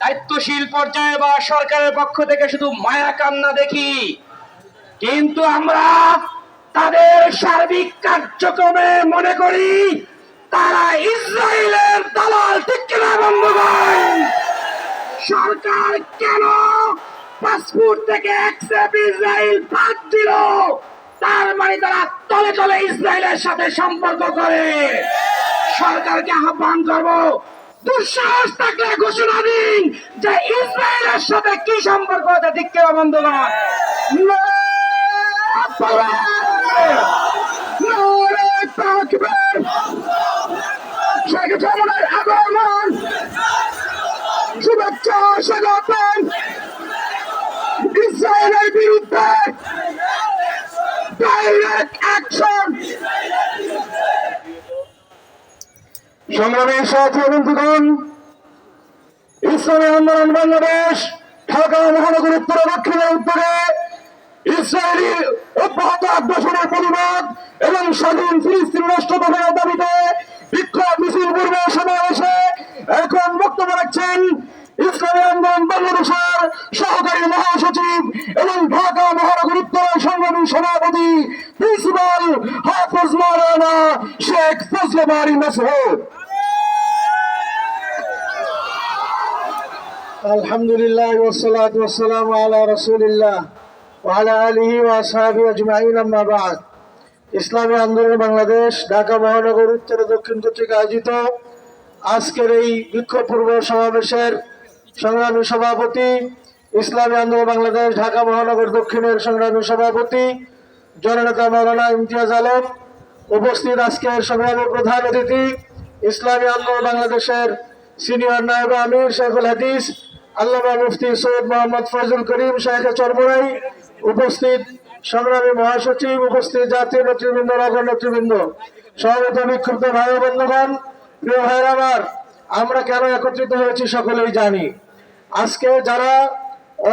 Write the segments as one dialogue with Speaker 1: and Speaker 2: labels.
Speaker 1: দায়িত্বশীল পর্যায়ে বা সরকারের পক্ষ থেকে শুধু মায়া কান্না দেখি। কিন্তু আমরা তাদের সার্বিক কার্যক্রমে মনে করি, তারা ইসরায়েলের দালাল, ঠিক কিনা বন্ধুগণ? সরকার কেন পাসপোর্ট থেকে অ্যাকসেপ্ট ইসরায়েল বাদ দিল? তার মানে তারা তলে তলে ইসরায়েলের সাথে সম্পর্ক করে। সরকারকে আহ্বান করব দুঃসাহস থাকলে ঘোষণা দিন যে ইসরায়েলের সাথে কি সম্পর্ক আছে ঠিক কেউ জামানের আগমন। শুভেচ্ছা স্বাগতম। ইসরায়েলের বিরুদ্ধে ডাইরেক্ট অ্যাকশন সংগ্রামী সাথী বন্ধুগণ, ইসলামী আন্দোলন বাংলাদেশ, ঢাকা মহানগর উত্তর দক্ষিণের উত্তরে ইসরায়েলি অব্যাহত আগ্রাসনের প্রতিবাদ এবং স্বাধীন ফিলিস্তিন রাষ্ট্র গঠনের দাবিতে বিক্ষোভ মিছিল পূর্ব সমাবেশে এখন বক্তব্য রাখছেন ইসলামী আন্দোলন বাংলাদেশের সহকারী মহাসচিব এবং ঢাকা মহানগর উত্তর সংগ্রামী সভাপতি, প্রিন্সিপাল মাওলানা শেখ ফজলে বারি মাসুদ
Speaker 2: আলহামদুলিল্লাহ ওয়াসসালাতু ওয়াসসালামু আলা রাসূলিল্লাহ ওয়া আলা আলিহি ওয়া আসহাবিহি আজমাইন, আম্মা বাদ। ইসলামী আন্দোলন বাংলাদেশ, ঢাকা মহানগর, উত্তর দক্ষিণ কর্তৃক আয়োজিত আজকের এই বিক্ষোভ পূর্ব সমাবেশের সংগ্রামী সভাপতি, ইসলামী আন্দোলন বাংলাদেশ, ঢাকা মহানগর দক্ষিণের সংগ্রামী সভাপতি, জননেতা মৌলানা ইমতিয়াজ আলম উপস্থিত আজকের সংগ্রামী প্রধান অতিথি, ইসলামী আন্দোলন বাংলাদেশের সিনিয়র নায়ব আমির শেখুল হাদিস, আল্লামা মুফতি সৈয়দ মোহাম্মদ ফজল করিম শাহেখ চরমরাই উপস্থিত, সংগ্রামী মহাসচিব, উপস্থিত জাতীয় নেতৃবৃন্দ নগর নেতৃবৃন্দ। সভাপত বিক্ষুব্ধ ভাই বন্ধুগণ, প্রিয় ভাইয়ের আমার, আমরা কেন একত্রিত হয়েছি সকলেই জানি। আজকে যারা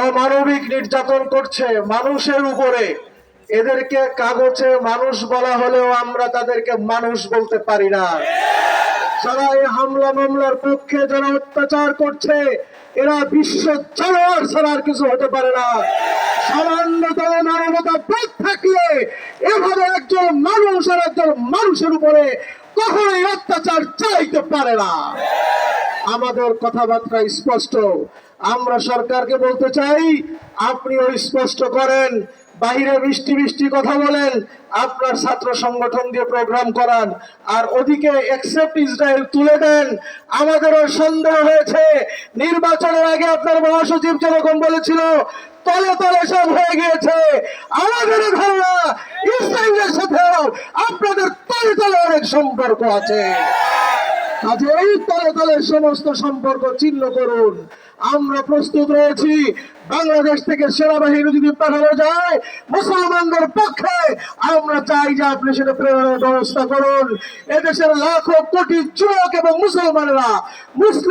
Speaker 2: অমানবিক নির্যাতন করছে মানুষের উপরে এদেরকে কাগজে মানুষ বলা হলেও আমরা তাদেরকে মানুষ বলতে পারি না। যারা এই হামলা মামলার পক্ষে যারা অত্যাচার করছে, এরা বিশ্ব জানোয়ার ছাড়া আর কিছু হতে পারে না। সামান্যতম মানবতা বোধ থাকলে এভাবে একজন মানুষ আর একজন মানুষের উপরে কখনোই অত্যাচার চাইতে পারে না। আমাদের কথাবার্তা স্পষ্ট। আমরা সরকারকে বলতে চাই, আপনিও স্পষ্ট করেন বাহিরে মিষ্টি মিষ্টি কথা বলেন, আপনার ছাত্র সংগঠন দিয়ে প্রোগ্রাম করান, আর ওদিকে একসেপ্ট ইসরায়েল তুলে দেন। আমাদেরও সন্দেহ হয়েছে, নির্বাচনের আগে আপনার মহাসচিব যেরকম বলেছিল, তলে তলে সব হয়ে গিয়েছে। আমাদের ধারণা, ইসরায়েলের সাথেও আপনাদের তলে তলে অনেক সম্পর্ক আছে। তলে তলে সমস্ত সম্পর্ক চিহ্ন করুন। আমরা প্রস্তুত রয়েছি। বাংলাদেশ থেকে সেনাবাহিনী যদি পাঠানো যায়, মুসলমানদের পক্ষে আমরা চাই যে আপনি সেটা প্রেরণের ব্যবস্থা করুন। এদেশের লাখো কোটি যুবক এবং মুসলমানরা মুসলিম